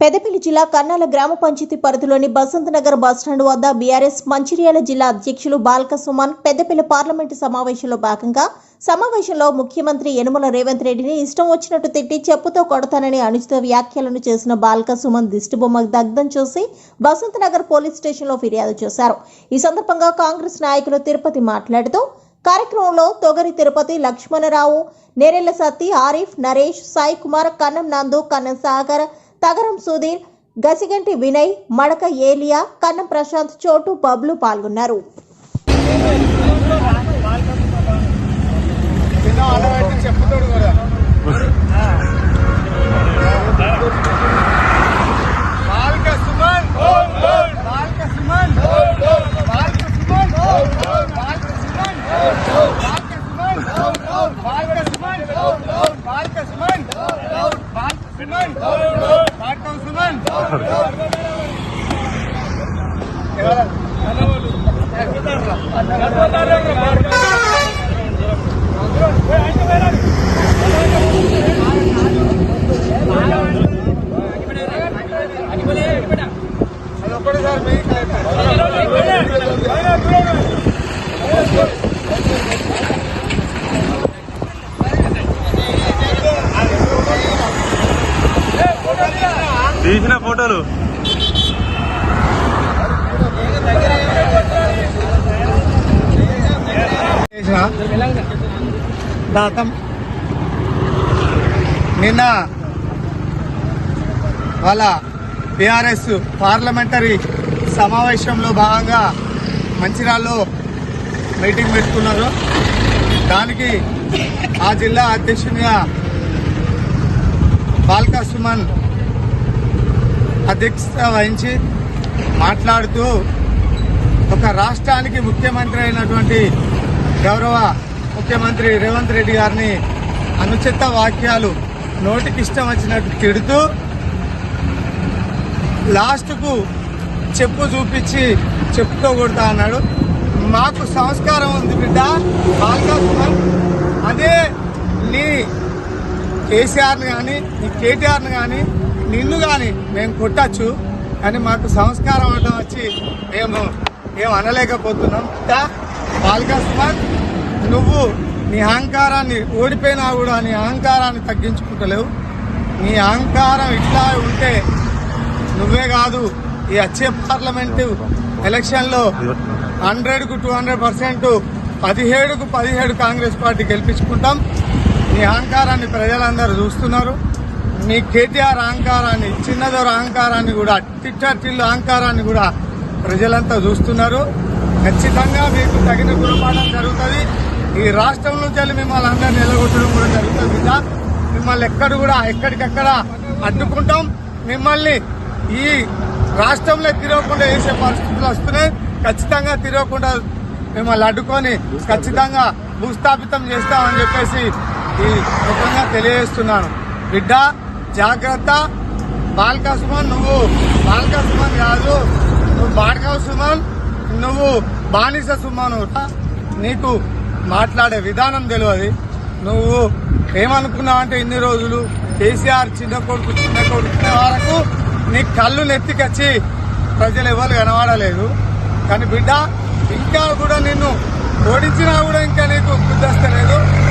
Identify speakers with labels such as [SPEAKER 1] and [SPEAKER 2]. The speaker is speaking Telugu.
[SPEAKER 1] పెదపల్లి జిల్లా కర్నాల గ్రామ పంచాయతీ పరిధిలోని బసంత్ నగర్ బస్టాండ్ వద్ద బీఆర్ఎస్ మంచిర్యాల జిల్లా అధ్యక్షులు బాల్క సుమన్ పెద్దపల్లి పార్లమెంటు సమావేశంలో భాగంగా సమావేశంలో ముఖ్యమంత్రి యనుమల రేవంత్ రెడ్డిని ఇష్టం వచ్చినట్టు తిట్టి చెప్పుతో కొడతానని అనుచిత వ్యాఖ్యలను చేసిన బాల్క సుమన్ దిష్టిబొమ్మకు దగ్ధం చేసి బసంత్ నగర్ పోలీస్ స్టేషన్లో ఫిర్యాదు చేశారు. ఈ సందర్భంగా కాంగ్రెస్ నాయకులు తిరుపతి మాట్లాడుతూ కార్యక్రమంలో తొగరి తిరుపతి లక్ష్మణరావు నేరెళ్ళ సత్తి ఆరిఫ్ నరేష్ సాయి కుమార్ కన్నం నందు కన్నం సాగర్ తగరం సుధీర్ గసిగంటి వినయ్ మడక ఏలియా కన్నం ప్రశాంత్ చోటు బబ్లు పాల్గొన్నారు.
[SPEAKER 2] తీసిన ఫోటోలు.
[SPEAKER 3] దాతం. నిన్న వాళ్ళ బీఆర్ఎస్ పార్లమెంటరీ సమావేశంలో భాగంగా మంచిర్యాలలో మీటింగ్ పెట్టుకున్నారు. దానికి ఆ జిల్లా అధ్యక్షునిగా బాల్కా సుమన్ అధ్యక్షత వహించి మాట్లాడుతూ ఒక రాష్ట్రానికి ముఖ్యమంత్రి అయినటువంటి గౌరవ ముఖ్యమంత్రి రేవంత్ రెడ్డి గారిని అనుచిత వాక్యాలు నోటికిష్టం వచ్చినట్టు తిడుతూ లాస్ట్కు చెప్పు చూపించి చెప్పుతో కొడతా అన్నాడు. మాకు సంస్కారం ఉంది బిడ్డ బాల్కా అదే నీ కేసీఆర్ని కానీ నీ కేటీఆర్ని కానీ నిన్ను కానీ మేము కొట్టచ్చు. కానీ మాకు సంస్కారం అవడం వచ్చి మేము మేము అనలేకపోతున్నాం. బిడ్డ బాల్కా నువ్వు నీ అహంకారాన్ని ఓడిపోయినా కూడా నీ అహంకారాన్ని తగ్గించుకుంటలేవు. నీ అహంకారం ఇట్లా ఉంటే నువ్వే కాదు ఈ వచ్చే పార్లమెంటు ఎలక్షన్లో హండ్రెడ్కు టూ హండ్రెడ్ పర్సెంట్ పదిహేడుకు పదిహేడు కాంగ్రెస్ పార్టీ గెలిపించుకుంటాం. నీ అహంకారాన్ని ప్రజలందరూ చూస్తున్నారు. మీ కేటీఆర్ అహంకారాన్ని చిన్నదొర అహంకారాన్ని కూడా టిట్టిల్లు అహంకారాన్ని కూడా ప్రజలంతా చూస్తున్నారు. ఖచ్చితంగా మీకు తగిన గుణపాఠం జరుగుతుంది. ఈ రాష్ట్రం నుంచి మిమ్మల్ని అందరినీ నిలగొట్టడం కూడా జరుగుతుంది. మిమ్మల్ని ఎక్కడ కూడా ఎక్కడికక్కడ అడ్డుకుంటాం. మిమ్మల్ని ఈ రాష్ట్రంలో తిరగకుండా వేసే పరిస్థితులు వస్తున్నాయి ఖచ్చితంగా తిరగకుండా మిమ్మల్ని అడ్డుకొని ఖచ్చితంగా భూస్థాపితం చేస్తామని చెప్పేసి ఈ ముఖంగా తెలియజేస్తున్నాను. బిడ్డ జాగ్రత్త. బాల్కా సుమన్ నువ్వు బాల్కా సుమన్ కాదు. నువ్వు బాడ్కా సుమన్ నువ్వు బానిస సుమన్ నీకు మాట్లాడే విధానం తెలియదు. నువ్వు ఏమనుకున్నావు అంటే ఇన్ని రోజులు కేసీఆర్ చిన్న కొడుకు చిన్న కొడుకు వరకు నీ కళ్ళు నెత్తికొచ్చి ప్రజలు ఎవరు కనబడలేదు. కానీ బిడ్డ ఇంకా కూడా నిన్ను ఓడించినా కూడా ఇంకా నీకు బుద్ధస్తలేదు నిన్ను